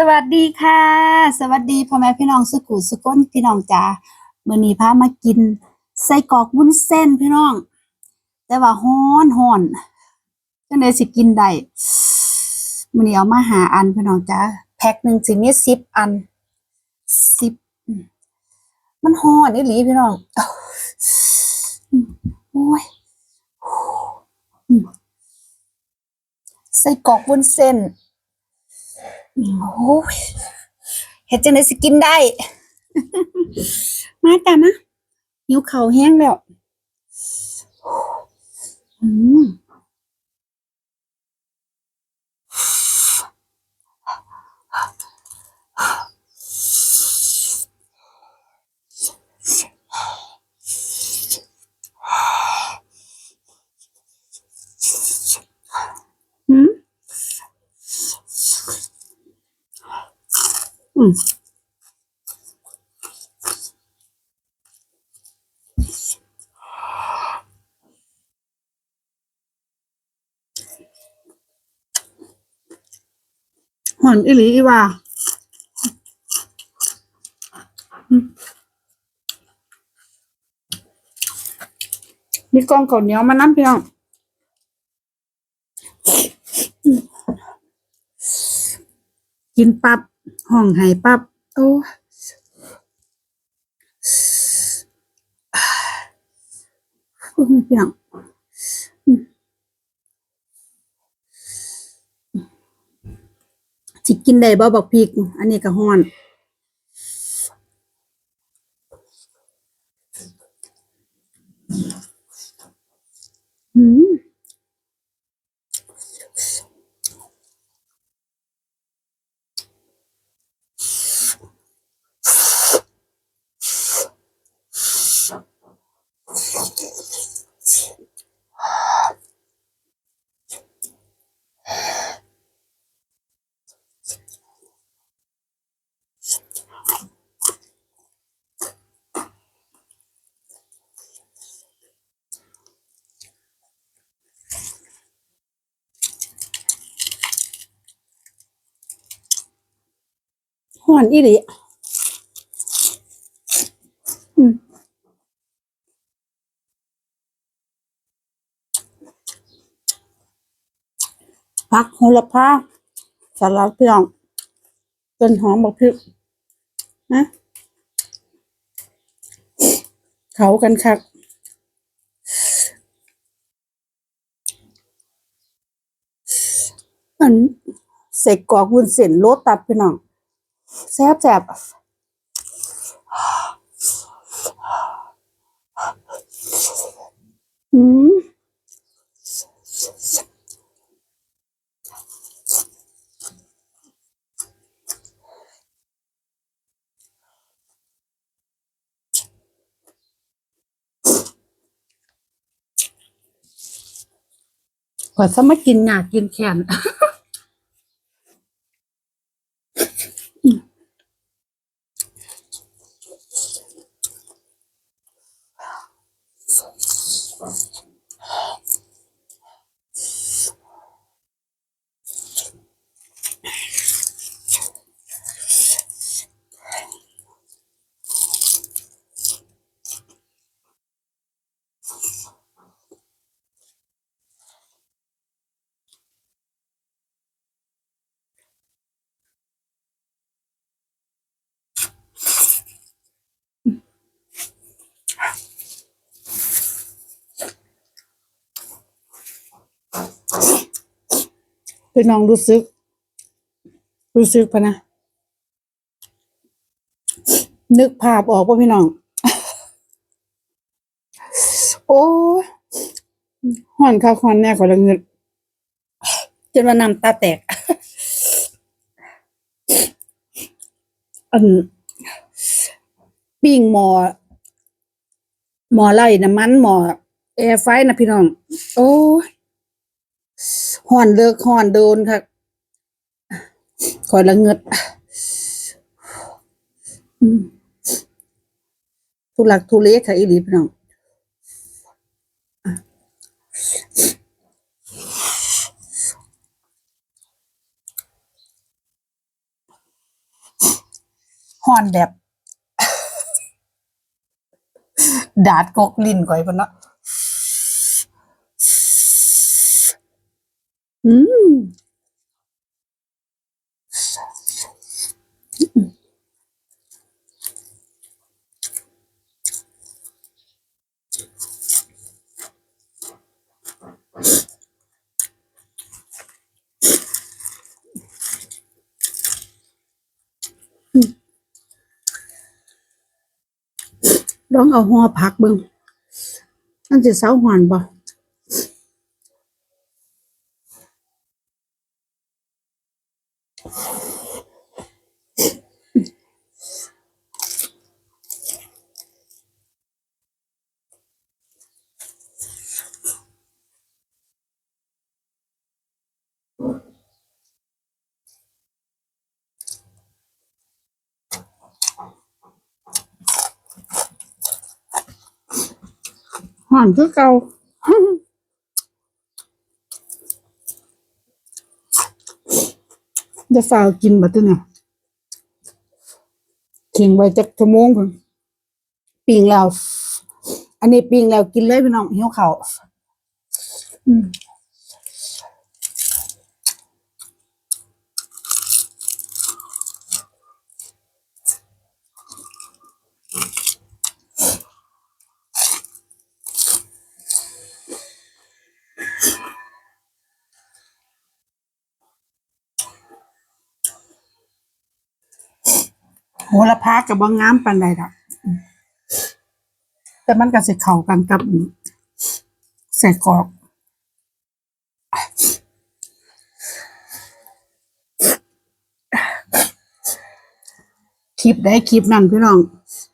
สวัสดีค่ะ สวัสดีพ่อแม่พี่น้องสุขุสุก้นพี่น้องจ๋ามื้อนี้พามากินไส้กรอกวุ้นเส้นพี่น้อง แต่ว่าฮ้อนฮ้อนจังได๋สิกินได้มื้อนี้เอามาหาอันพี่น้องจ๋าแพ็คหนึ่งสิมี10อัน10อืมมันฮ้อนอีหลีพี่น้องโอ้ยไส้กรอกวุ้นเส้น โอ้ยเฮ็ดจังได๋สิกินได้ มาจ้ะนะหิวเข่าวแห้งแล้ว อืมหอนอีหลีอีว่ามมีกองข้าวเหนียวมาน้ำพี่น้องอืมกินปับ ห้องไห้ปับ๊บโอ้โอ้ยพี่น้องสิกินได้บ่บักพริก อันนี้ก็ฮ้อนอืม อนอีหลีผักโหระพาสลัดเพี่น้องต้นหอมบักพริกนะเขากันคักอันใส่กอกวุ้นเส้นโลตัดพี่น้อง แซ่บแซ่บอืมกว่าจะมากินหยากกินแขน 啊 พี่น้องรู้สึก รู้สึกพะนะ นึกภาพออกว่าพี่น้อง โอ้ห่อนข้าวคอนแน่ขอละเงินจนว่าน้ำตาแตก อันปิ้งหมอหมอไล่น้ำมันหมอแอร์ไฟนะพี่น้อง โอ้ย ห่อนเลิกห่อนโดนค่ะคอยละเงิดทุลักทุเลค่ะอีหลีพี่น้องห่อนแบบ ดาดกกลิ้นก่อยพุ่นเนาะอืม ลองเอาหัวผักเบิ่งมันสิเซาหวานบ่ หวานคือเก่าจะฝ่ากินบัดนี้เนี่ยเข่งไว้จักชั่วโมงพุ่นปิ้งแล้ว อันนี้ปิ้งแล้วกินเลยพี่น้องหิวเข่าอืม โหระพากับบางงามปานใดดอกแต่มันก็สิเข้ากันกับอืมใส่กรอกคลิปได้คลิปนั่นพี่น้อง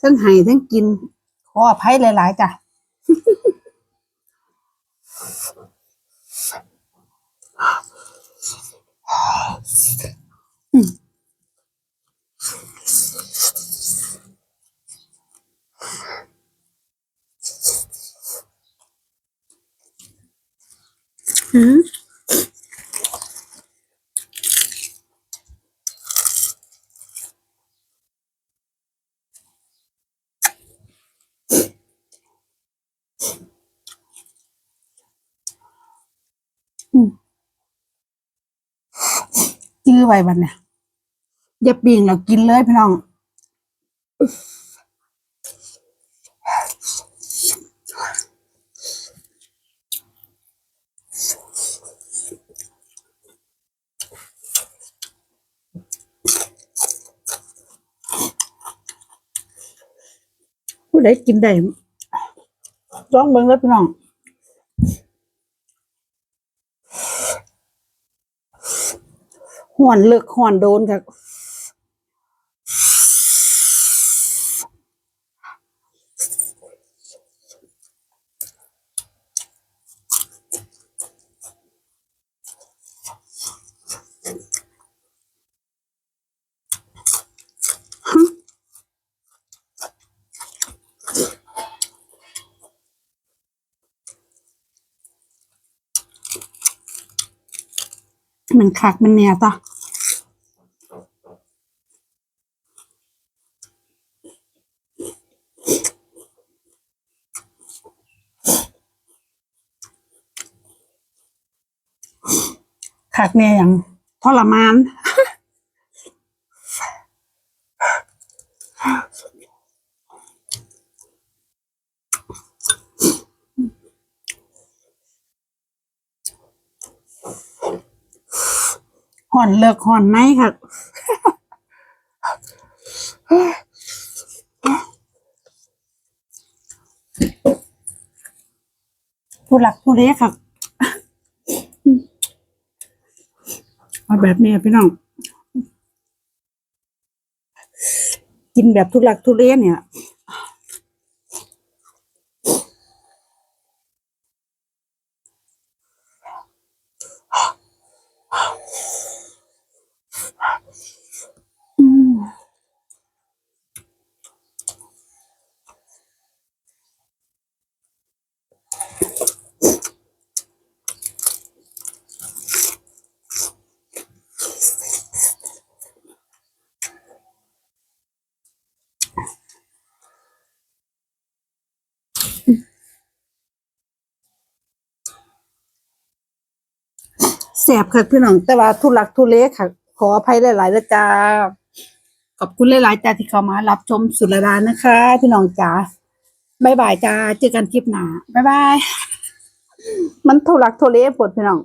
ทั้งไห้ทั้งกิน ขออภัยหลาย ๆ จ้ะอื ไว้บัดเนี่ยอย่าปิ่งเรากินเลยพี่น้องผู้ใดกินได้ลองเบิ่งแล้วพี่น้อง ห่อนเลิกห่อนโดนกับ มันคักมันแน่ต่อคักเนี่ยอย่างทรมาน ห่อนเลิกห่อนไหมค่ะผู้หลักผู้เล็กค่ะเอาแบบนี้พี่น้อง กินแบบทุลักทุเลเนี่ย อ แสบค่ะพี่น้องแต่ว่าทุลักทุเลค่ะ ขออภัยหลายๆนะจ้าขอบคุณหลายๆจ้าที่เข้ามารับชมสุดรานนะคะ พี่น้องจ้าบายบายจ้าเจอกันคลิปหน้าบายบาย มันทุลักทุเลปวดพี่น้อง